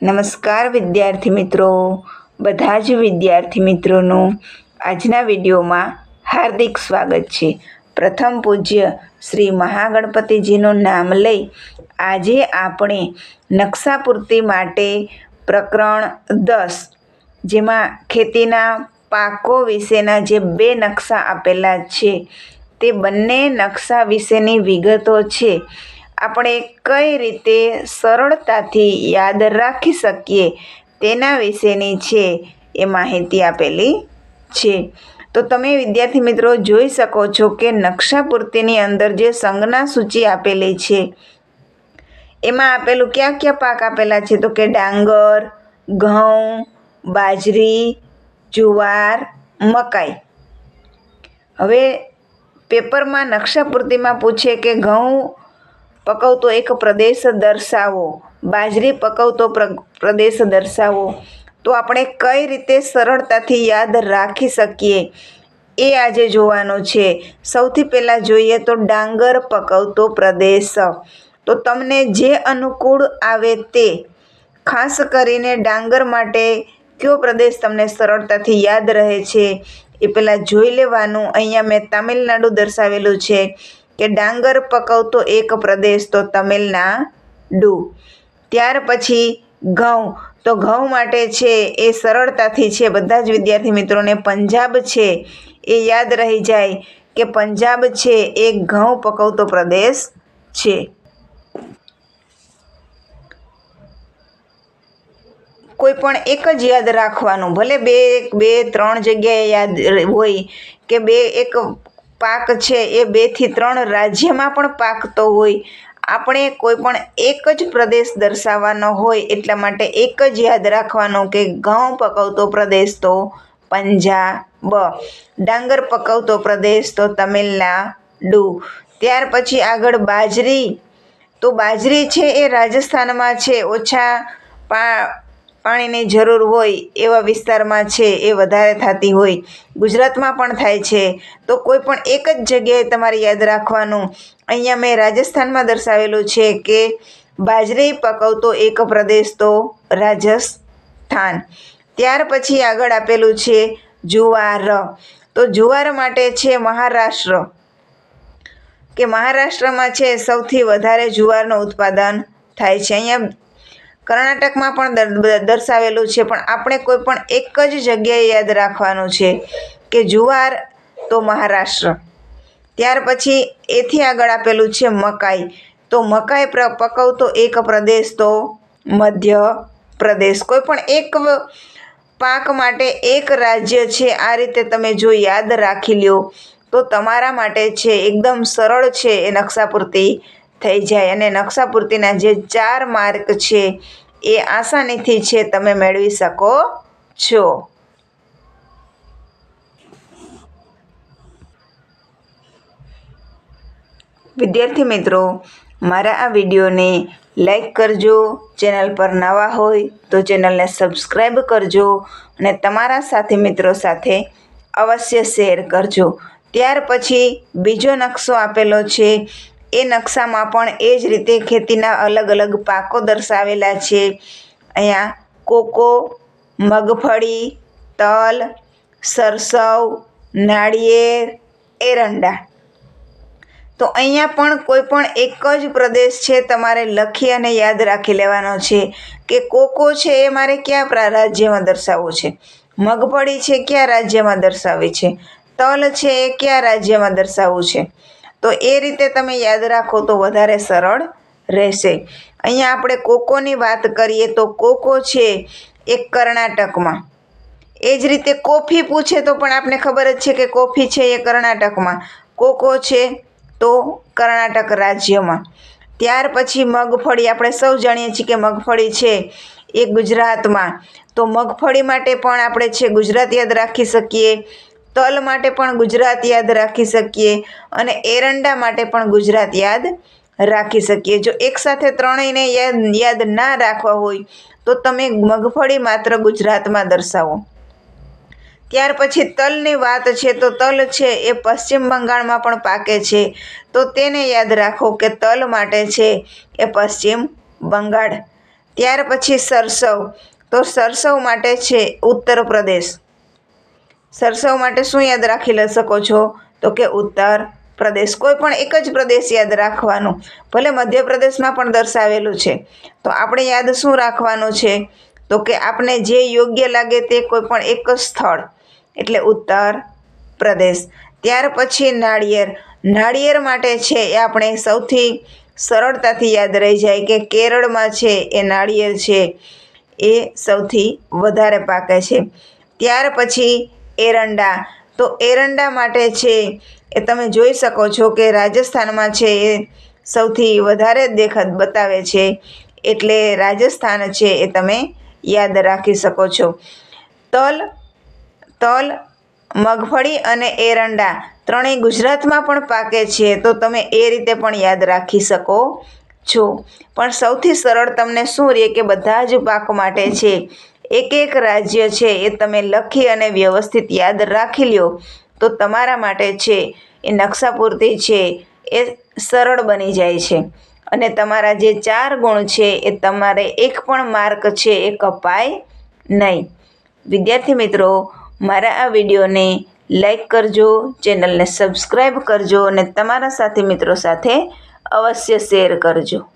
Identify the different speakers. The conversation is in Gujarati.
Speaker 1: નમસ્કાર વિદ્યાર્થી મિત્રો. બધા જ વિદ્યાર્થી મિત્રોનું આજના વિડીયોમાં હાર્દિક સ્વાગત છે. પ્રથમ પૂજ્ય શ્રી મહાગણપતિજીનું નામ લઈ આજે આપણે નકશા પૂર્તિ માટે પ્રકરણ દસ, જેમાં ખેતીના પાકો વિશેના જે બે નકશા આપેલા છે, તે બંને નકશા વિશેની વિગતો છે. આપણે કઈ રીતે સરળતાથી યાદ રાખી શકીએ તેના વિશેની છે એ માહિતી આપેલી છે. તો તમે વિદ્યાર્થી મિત્રો જોઈ શકો છો કે નકશા પૂર્તિની અંદર જે સંજ્ઞા સૂચિ આપેલી છે, એમાં આપેલું ક્યાં ક્યાં પાક આપેલા છે? તો કે ડાંગર, ઘઉં, બાજરી, જુવાર, મકાઈ. હવે પેપરમાં નકશા પૂર્તિમાં પૂછે કે ઘઉં પકવતો એક પ્રદેશ દર્શાવો. બાજરી પકવતો પ્રદેશ દર્શાવો. તો આપણે કઈ રીતે સરળતાથી યાદ રાખી શકીએ? એ આજે જોવાનું છે. સૌથી પહેલાં જોઈએ તો ડાંગર પકવતો પ્રદેશ. તો તમને જે અનુકૂળ આવે તે, ખાસ કરીને ડાંગર માટે કયો પ્રદેશ તમને સરળતાથી યાદ રહે છે? એ પહેલાં જોઈ લેવાનું. અહીંયા મેં તમિલનાડુ દર્શાવેલું છે. કે ડાંગર પકવતો એક પ્રદેશ તો તમિલના ડુ ત્યાર પછી ઘઉં. તો ઘઉં માટે છે એ સરળતાથી છે, બધા જ વિદ્યાર્થી મિત્રોને પંજાબ છે એ યાદ રહી જાય કે પંજાબ છે એ ઘઉં પકવતો પ્રદેશ છે. કોઈ પણ એક જ યાદ રાખવાનું. ભલે બે બે, ત્રણ જગ્યાએ યાદ હોય કે બે, એક પાક છે એ બેથી ત્રણ રાજ્યમાં પણ પાકતો હોય. આપણે કોઈ પણ એક જ પ્રદેશ દર્શાવવાનો હોય એટલા માટે એક જ યાદ રાખવાનો કે ઘઉં પકવતો પ્રદેશ તો પંજાબ, ડાંગર પકવતો પ્રદેશ તો તમિલનાડુ. ત્યાર પછી આગળ બાજરી. તો બાજરી છે એ રાજસ્થાનમાં છે, ઓછા પા પાણીની જરૂર હોય એવા વિસ્તારમાં છે એ વધારે થતી હોય. ગુજરાતમાં પણ થાય છે. તો કોઈ પણ એક જ જગ્યાએ તમારે યાદ રાખવાનું. અહીંયા મેં રાજસ્થાનમાં દર્શાવેલું છે કે બાજરી પકવતો એક પ્રદેશ તો રાજસ્થાન. ત્યાર પછી આગળ આપેલું છે જુવાર. તો જુવાર માટે છે મહારાષ્ટ્ર. કે મહારાષ્ટ્રમાં છે સૌથી વધારે જુવારનું ઉત્પાદન થાય છે. અહીંયા કર્ણાટકમાં પણ દર્શાવેલું છે, પણ આપણે કોઈ પણ એક જ જગ્યાએ યાદ રાખવાનું છે કે જુવાર તો મહારાષ્ટ્ર. ત્યાર પછી એથી આગળ આપેલું છે મકાઈ. તો મકાઈ પકવતો એક પ્રદેશ, તો મધ્ય પ્રદેશ. કોઈ પણ એક પાક માટે એક રાજ્ય છે, આ રીતે તમે જો યાદ રાખી લ્યો, તો તમારા માટે છે, એકદમ સરળ છે એ નકશાપૂર્તિ થઈ જાય અને નકશા પૂર્તિના જે ચાર માર્ક છે એ આસાનીથી છે તમે મેળવી શકો છો. વિદ્યાર્થી મિત્રો, મારા આ વિડીયોને લાઈક કરજો, ચેનલ પર નવા હોય તો ચેનલને સબસ્ક્રાઈબ કરજો અને તમારા સાથી મિત્રો સાથે અવશ્ય શેર કરજો. ત્યાર પછી બીજો નકશો આપેલો છે એ નકશામાં પણ એ જ રીતે ખેતીના અલગ અલગ પાકો દર્શાવેલા છે. અહીંયા કોકો, મગફળી, તલ, સરસવ, નાળિયેર, એરંડા. તો અહીંયા પણ કોઈ પણ એક જ પ્રદેશ છે તમારે લખી અને યાદ રાખી લેવાનો છે કે કોકો છે એ મારે કયા રાજ્યમાં દર્શાવવું છે? મગફળી છે કયા રાજ્યમાં દર્શાવવી છે? તલ છે એ કયા રાજ્યમાં દર્શાવવું છે? તો એ રીતે તમે યાદ રાખો તો વધારે સરળ રહેશે. અહીંયા આપણે કોકોની વાત કરીએ તો કોકો છે એ કર્ણાટકમાં. એ જ રીતે કોફી પૂછે તો પણ આપને ખબર જ છે કે કોફી છે એ કર્ણાટકમાં. કોકો છે તો કર્ણાટક રાજ્યમાં. ત્યાર પછી મગફળી, આપણે સૌ જાણીએ છીએ કે મગફળી છે એ ગુજરાતમાં. તો મગફળી માટે પણ આપણે છે ગુજરાત યાદ રાખી શકીએ. તલ માટે પણ ગુજરાત યાદ રાખી શકીએ અને એરંડા માટે પણ ગુજરાત યાદ રાખી શકીએ. જો એકસાથે ત્રણેયને યાદ યાદ ના રાખવા હોય, તો તમે મગફળી માત્ર ગુજરાતમાં દર્શાવો. ત્યાર પછી તલની વાત છે, તો તલ છે, એ પશ્ચિમ બંગાળમાં પણ પાકે છે. તો તેને યાદ રાખો કે તલ માટે છે, એ પશ્ચિમ બંગાળ. ત્યાર પછી સરસવ. તો સરસવ માટે છે ઉત્તર પ્રદેશ સરસવ માટે શું યાદ રાખી શકો છો? તો કે ઉત્તર પ્રદેશ. કોઈ પણ એક જ પ્રદેશ યાદ રાખવાનું. ભલે મધ્યપ્રદેશમાં પણ દર્શાવેલું છે. તો આપણે યાદ શું રાખવાનું છે? તો કે આપણે જે યોગ્ય લાગે તે કોઈ પણ એક જ સ્થળ. એટલે ઉત્તર પ્રદેશ. ત્યાર પછી નાળિયેર. નાળિયેર માટે છે એ આપણે સૌથી સરળતાથી યાદ રહી જાય કે કેરળમાં છે એ નાળિયેર છે. એ સૌથી વધારે પાકે છે. ત્યાર પછી એરંડા. તો એરંડા માટે છે એ તમે જોઈ શકો છો કે રાજસ્થાનમાં છે એ સૌથી વધારે દેખત બતાવે છે. એટલે રાજસ્થાન છે એ તમે યાદ રાખી શકો છો. તલ તલ, મગફળી અને એરંડા ત્રણેય ગુજરાતમાં પણ પાકે છે. તો તમે એ રીતે પણ યાદ રાખી શકો છો. પણ સૌથી સરળ તમને શું રહે કે બધા જ પાક માટે છે. એક એક રાજ્ય છે એ તમે લખી અને વ્યવસ્થિત યાદ રાખી લ્યો. તો તમારા માટે છે એ નકશા પૂરતી છે એ સરળ બની જાય છે. અને તમારા જે ચાર ગુણ છે એ તમારે એક પણ માર્ક છે એ કપાય નહીં. વિદ્યાર્થી મિત્રો, મારા આ વિડીયોને લાઈક કરજો, ચેનલને સબસ્ક્રાઈબ કરજો અને તમારા સાથી મિત્રો સાથે અવશ્ય શેર કરજો.